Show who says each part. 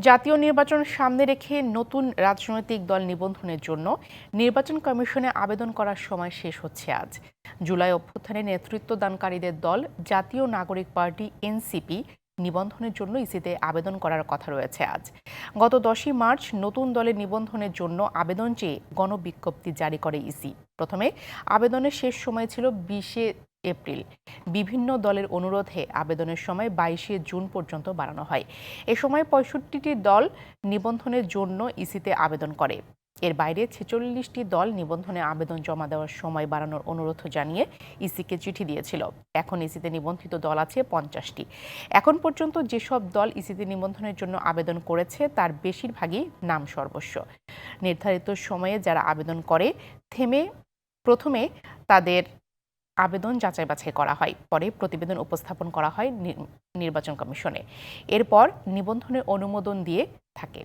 Speaker 1: জাতীয় নির্বাচন সামনে রেখে নতুন রাজনৈতিক দল নিবন্ধনের জন্য নির্বাচন কমিশনে আবেদন করার সময় শেষ হচ্ছে আজ। জুলাই অভ্যুত্থানে নেতৃত্ব দানকারীদের দল, জাতীয় নাগরিক পার্টি, এনসিপি, নিবন্ধনের জন্য ইসিতে আবেদন করার কথা রয়েছে আজ। গত দশই মার্চ নতুন দলের নিবন্ধনের জন্য আবেদন চেয়ে গণবিজ্ঞপ্তি জারি করে ইসি। প্রথমে আবেদনের শেষ সময় ছিল বিশে এপ্রিল। বিভিন্ন দলের অনুরোধে আবেদনের সময় বাইশে জুন পর্যন্ত বাড়ানো হয়। এ সময় পঁয়ষট্টিটি দল নিবন্ধনের জন্য ইসিতে আবেদন করে। এর বাইরে ছেচল্লিশটি দল নিবন্ধনে আবেদন জমা দেওয়ার সময় বাড়ানোর অনুরোধ জানিয়ে ইসিকে চিঠি দিয়েছিল। এখন ইসিতে নিবন্ধিত দল আছে পঞ্চাশটি। এখন পর্যন্ত যেসব দল ইসিতে নিবন্ধনের জন্য আবেদন করেছে, তার বেশিরভাগই নাম সর্বস্ব। নির্ধারিত সময়ে যারা আবেদন করে, থেমে প্রথমে তাদের আবেদন যাচাই বাছাই করা হয়। পরে প্রতিবেদন উপস্থাপন করা হয় নির- নির্বাচন কমিশনে। এরপর নিবন্ধনের অনুমোদন দিয়ে থাকে।